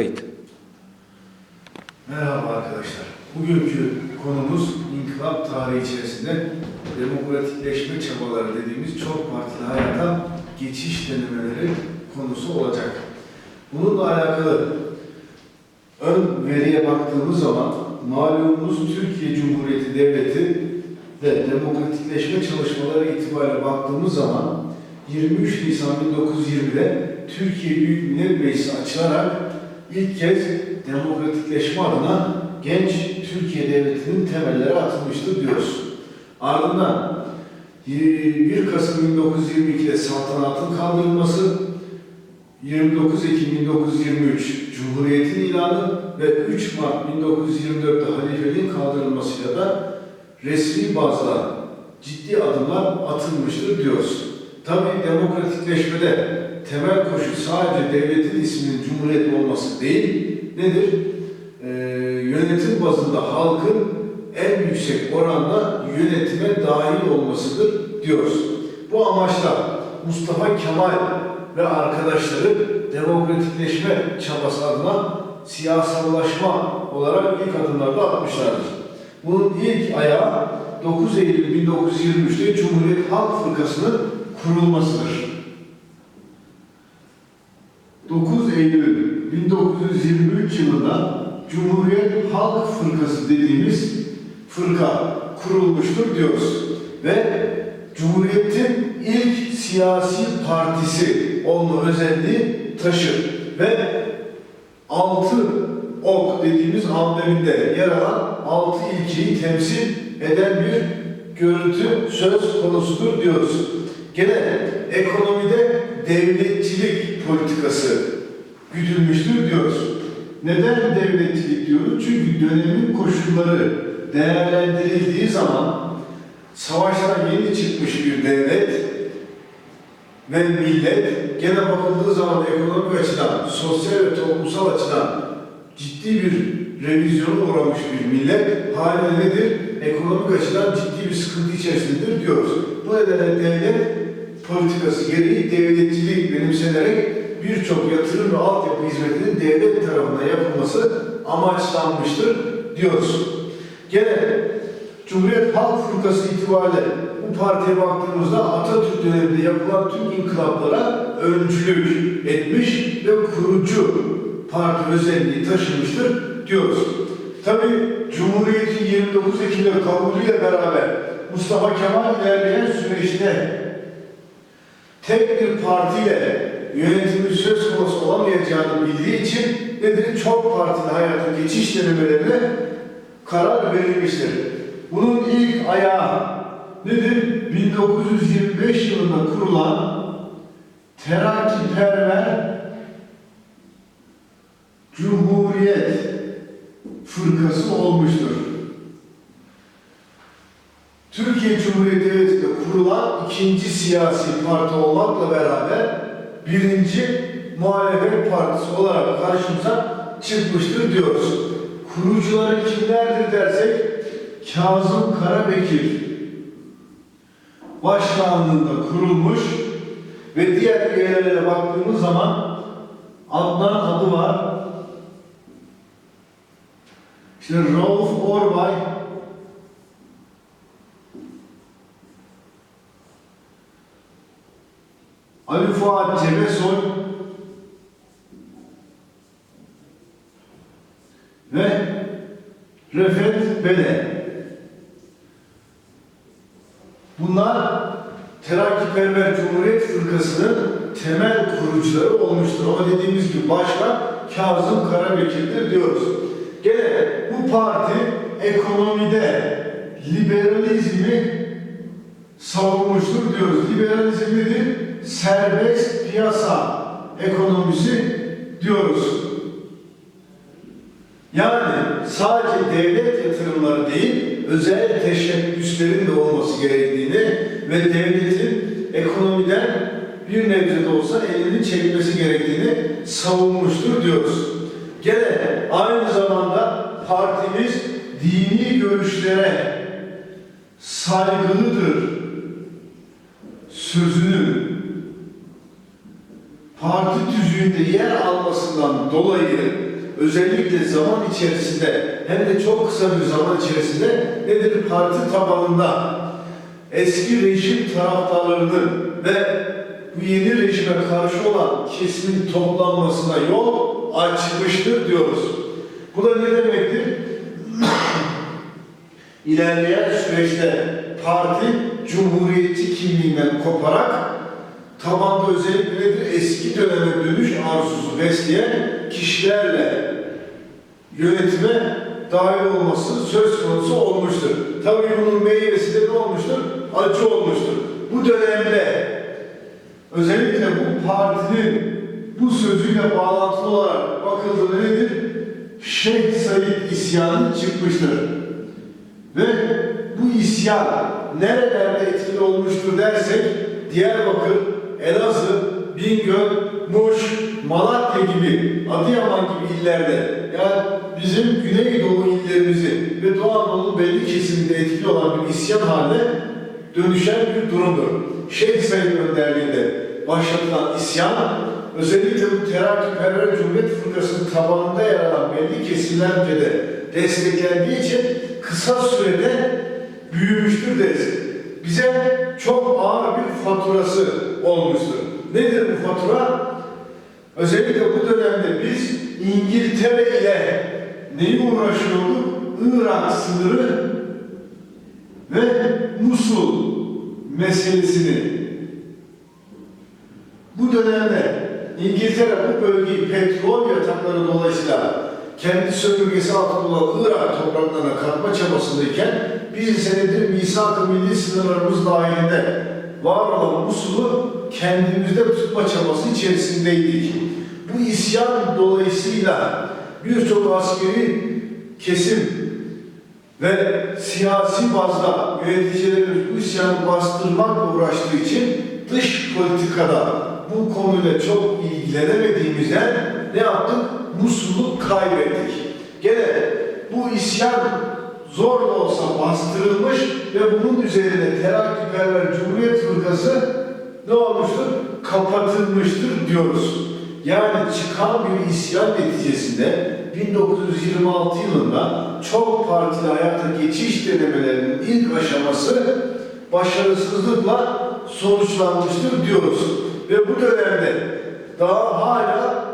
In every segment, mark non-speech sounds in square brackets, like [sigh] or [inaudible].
Kayıt. Merhaba arkadaşlar. Bugünkü konumuz inkılap tarihi içerisinde demokratikleşme çabaları dediğimiz çok partili hayata geçiş denemeleri konusu olacak. Bununla alakalı ön veriye baktığımız zaman malumunuz Türkiye Cumhuriyeti Devleti ve demokratikleşme çalışmaları itibariyle baktığımız zaman 23 Nisan 1920'de Türkiye Büyük Millet Meclisi açılarak ilk kez demokratikleşme adına genç Türkiye Devleti'nin temelleri atılmıştır diyoruz. Ardından 1 Kasım 1922'de saltanatın kaldırılması, 29 Ekim 1923 Cumhuriyet'in ilanı ve 3 Mart 1924'te halifeliğin kaldırılmasıyla da resmi bazda ciddi adımlar atılmıştır diyoruz. Tabii demokratikleşmede temel koşul sadece devletin isminin cumhuriyet olması değil, nedir? Ee, yönetim bazında halkın en yüksek oranda yönetime dahil olmasıdır diyoruz. Bu amaçla Mustafa Kemal ve arkadaşları demokratikleşme çabası adına siyasallaşma olarak ilk adımlarda atmışlardır. Bunun ilk ayağı 9 Eylül 1923'te Cumhuriyet Halk Fırkası'nın kurulmasıdır. 9 Eylül 1923 yılında Cumhuriyet Halk Fırkası dediğimiz fırka kurulmuştur diyoruz. Ve Cumhuriyet'in ilk siyasi partisi olma özelliği taşır. Ve altı ok dediğimiz ambleminde yer alan altı ilkeyi temsil eden bir görüntü söz konusudur diyoruz. Gene devletçilik politikası güdülmüştür diyoruz. Neden devletçilik diyoruz? Çünkü dönemin koşulları değerlendirildiği zaman savaştan yeni çıkmış bir devlet ve millet gene bakıldığı zaman ekonomik açıdan, sosyal ve toplumsal açıdan ciddi bir revizyona uğramış bir millet haliyle nedir? Ekonomik açıdan ciddi bir sıkıntı içerisindedir diyoruz. Bu nedenle devlet politikası gereği devletçilik benimsenerek birçok yatırım ve altyapı hizmetinin devlet tarafından yapılması amaçlanmıştır diyoruz. Gene Cumhuriyet Halk Fırkası itibariyle bu partiye baktığımızda Atatürk döneminde yapılan tüm inkılaplara öncülük etmiş ve kurucu parti özelliği taşımıştır diyoruz. Tabi Cumhuriyet'in 29 Ekim'de kabulüyle beraber Mustafa Kemal ilerleyen süreçte tek bir partiyle yönetimin söz konusu olamayacağını bildiği için nedir? Çok partili hayata geçiş denemelerine karar verilmiştir. Bunun ilk ayağı nedir? 1925 yılında kurulan Terakkiperver Cumhuriyet Fırkası olmuştur. Türkiye Cumhuriyeti kurulan ikinci siyasi parti olmakla beraber birinci muhalefet partisi olarak karşımıza çıkmıştır diyoruz. Kurucuları kimlerdir dersek Kazım Karabekir başkanlığında kurulmuş ve diğer üyelere baktığımız zaman Adnan adı var. İşte Rauf Orbay, Ali Fuat Cebesoy ve Refet Bele. Bunlar Terakkiperver Cumhuriyet Fırkası'nın temel kurucuları olmuştur. Ama dediğimiz gibi başkan Kazım Karabekir'dir diyoruz. Gene bu parti ekonomide liberalizmi savunmuştur diyoruz. Liberalizm nedir? Serbest piyasa ekonomisi diyoruz. Yani sadece devlet yatırımları değil, özel teşebbüslerin de olması gerektiğini ve devletin ekonomiden bir nebze de olsa elini çekmesi gerektiğini savunmuştur diyoruz. Gene aynı zamanda partimiz dini görüşlere saygılıdır sözünü parti tüzüğünde yer almasından dolayı özellikle zaman içerisinde hem de çok kısa bir zaman içerisinde nedir parti tabanında eski rejim taraftarlarının ve bu yeni rejime karşı olan kesimin toplanmasına yol açmıştır diyoruz. Bu da ne demektir? [clears throat] İlerleyen süreçte parti cumhuriyetçi kimliğinden koparak tabanda özellikle nedir? Eski döneme dönüş arzusu besleyen kişilerle yönetime dahil olması söz konusu olmuştur. Tabii bunun meyvesi de ne olmuştur? Acı olmuştur. Bu dönemde özellikle bu partinin bu sözüyle bağlantılı olarak bakıldığında nedir? Şeyh Said isyanı çıkmıştır. Ve bu isyan nerelerde etkili olmuştur dersek Diyarbakır, Elazığ, Bingöl, Muş, Malatya gibi, Adıyaman gibi illerde yani bizim Güneydoğu illerimizi ve Doğu Anadolu belli kesiminde etkili olan bir isyan haline dönüşen bir durumdur. Şeyh Said önderliğinde başlatılan isyan özellikle bu terakkiperver Cumhuriyet Fırkası'nın tabanında yer alan belli kesimlerce de desteklendiği için kısa sürede büyümüştür deriz. Bize çok ağır bir faturası olmuştur. Nedir bu fatura? Özellikle bu dönemde biz İngiltere ile neyi uğraşıyorduk? Irak sınırı ve Musul meselesini bu dönemde İngiltere bu bölgeyi petrol yatakları dolayısıyla kendi sömürgesi altında olan Irak topraklarına katma çabasındayken biz senedir misak-ı milli sınırlarımız dahilinde var olan Musul'u kendimizde tutma çabası içerisindeydik. Bu isyan dolayısıyla birçok askeri kesim ve siyasi bazda yöneticilerimiz bu isyanı bastırmakla uğraştığı için dış politikada bu konuyla çok ilgilenemediğimizden ne yaptık? Musul'u kaybettik. Gene bu isyan zor da olsa bastırılmış ve bunun üzerine terakkiperver Cumhuriyet Fırkası ne olmuştur? Kapatılmıştır diyoruz. Yani çıkan bir isyan neticesinde 1926 yılında çok partili hayata geçiş denemelerinin ilk aşaması başarısızlıkla sonuçlanmıştır diyoruz. Ve bu dönemde daha hala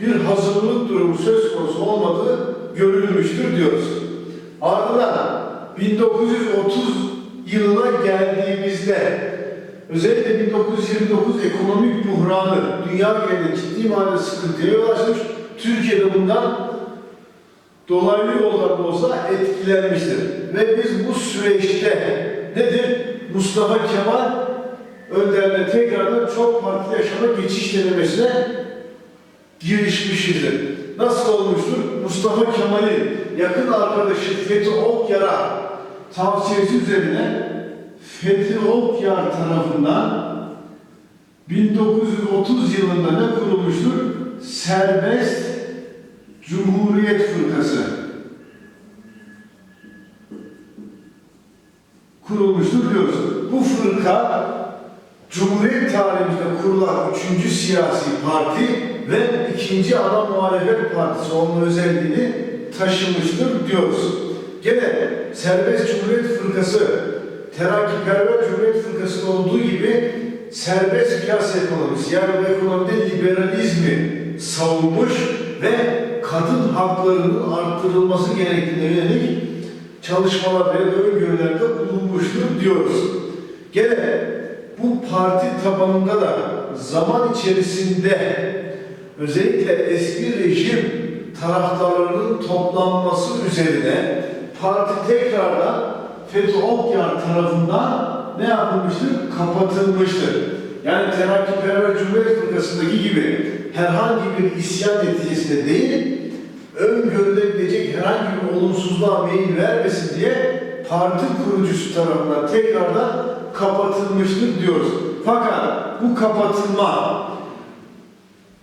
bir hazırlık durumu söz konusu olmadığı görülmüştür diyoruz. Ardından 1930 yılına geldiğimizde özellikle 1929 ekonomik buhranı dünya genelinde ciddi manada sıkıntıya yol açmış. Türkiye'de bundan dolaylı yoldan da olsa etkilenmiştir. Ve biz bu süreçte nedir? Mustafa Kemal önderle tekrardan çok partili yaşama geçiş denemesine girişmişizdir. Nasıl olmuştur? Mustafa Kemal'in yakın arkadaşı Fethi Okyar'a tavsiyesi üzerine Fethi Okyar tarafından 1930 yılında ne kurulmuştur? Serbest Cumhuriyet Fırkası kurulmuştur diyoruz. Bu fırka Cumhuriyet tarihimizde kurulan üçüncü siyasi parti ve ikinci ana muhalefet partisi olma özelliğini taşımıştır diyoruz. Gene Serbest Cumhuriyet Fırkası, Terakkiperver Cumhuriyet Fırkası'nın olduğu gibi serbest piyasa ekonomisi yani bu ekonomide liberalizmi savunmuş ve kadın haklarının arttırılması gerektiğine yönelik çalışmalar ve öngörülerde bulunmuştur diyoruz. Gene bu parti tabanında da zaman içerisinde özellikle eski rejim taraftarlarının toplanması üzerine parti tekrardan Fethi Okyar tarafından ne yapılmıştır? Kapatılmıştır. Yani Terakkiperver Cumhuriyet Fırkası'ndaki gibi herhangi bir isyan neticesinde değil, öngörülebilecek herhangi bir olumsuzluğa meyil vermesin diye parti kurucusu tarafından tekrardan kapatılmıştır diyoruz. Fakat bu kapatılma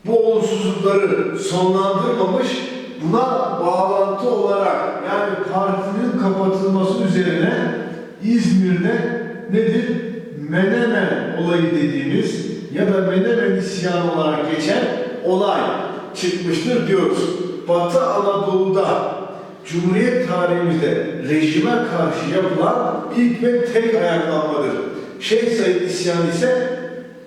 bu olumsuzlukları sonlandırmamış, buna bağlantı olarak yani partinin kapatılması üzerine İzmir'de nedir? Menemen olayı dediğimiz ya da Menemen isyanı olarak geçen olay çıkmıştır diyoruz. Batı Anadolu'da Cumhuriyet tarihimizde rejime karşı yapılan ilk ve tek ayaklanmadır. Şeyh Said isyanı ise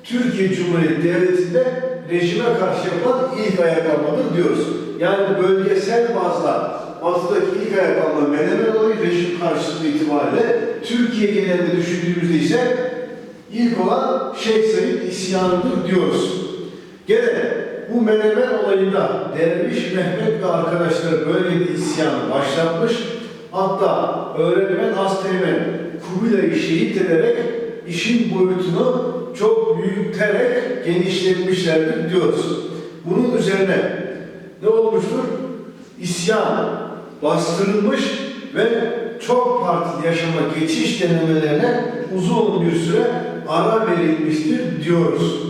Türkiye Cumhuriyeti Devleti'nde rejime karşı yapılan ilk ayaklanmadır diyoruz. Yani bölgesel bazda Batı'daki ilk ayaklanma Menemen olayı rejim karşıtlığı itibariyle Türkiye genelinde düşündüğümüzde ise ilk olan Şeyh Said isyanıdır diyoruz. Gene bu Menemen olayında Derviş Mehmet ve arkadaşları bölgede isyanı başlatmış. Hatta öğretmen Asteğmen Kubilay'ı şehit ederek işin boyutunu çok büyüterek genişletmişlerdir diyoruz. Bunun üzerine ne olmuştur? İsyan bastırılmış ve çok partili yaşama geçiş denemelerine uzun bir süre ara verilmiştir diyoruz.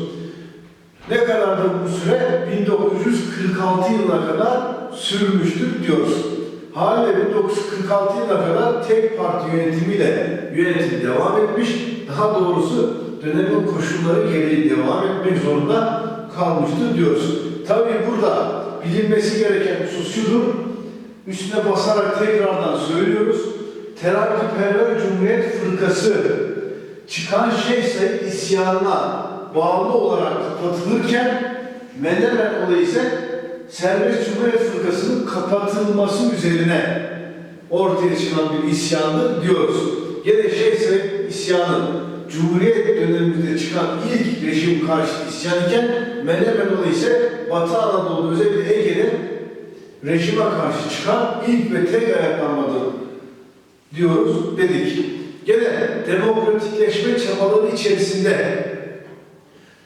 Ne kadardır bu süre? 1946 yılına kadar sürmüştür diyoruz. Haliyle 1946 yılına kadar tek parti yönetimiyle yönetim devam etmiş. Daha doğrusu dönemin koşulları gereği devam etmek zorunda kalmıştır diyoruz. Tabii burada bilinmesi gereken husus şudur. Üstüne basarak tekrardan söylüyoruz. Terakkiperver Cumhuriyet Fırkası çıkan Said isyanına bağlı olarak kapatılırken Menemen olayı ise Serbest Cumhuriyet Fırkası'nın kapatılması üzerine ortaya çıkan bir isyandır diyoruz. Gene Şeyh Said isyanı Cumhuriyet döneminde çıkan ilk rejim karşıtı isyan iken Menemen ise Batı Anadolu özellikle Ege'de rejime karşı çıkan ilk ve tek ayaklanmadır diyoruz dedik. Gene demokratikleşme çabaları içerisinde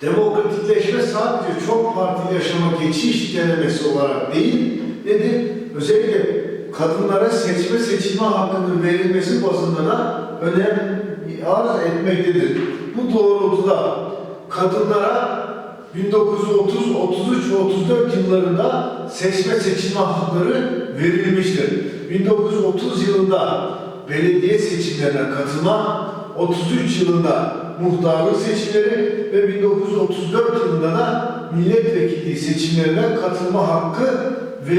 demokratikleşme sadece çok partili yaşama geçiş denemesi olarak değil, nedir? Özellikle kadınlara seçme seçilme hakkının verilmesi bazında da önem arz etmektedir. Bu doğrultuda kadınlara 1930, 33 ve 34 yıllarında seçme seçilme hakları verilmiştir. 1930 yılında belediye seçimlerine katılma, 33 yılında muhtarlık seçimleri ve 1934 yılında da milletvekili seçimlerine katılma hakkı verilmiştir.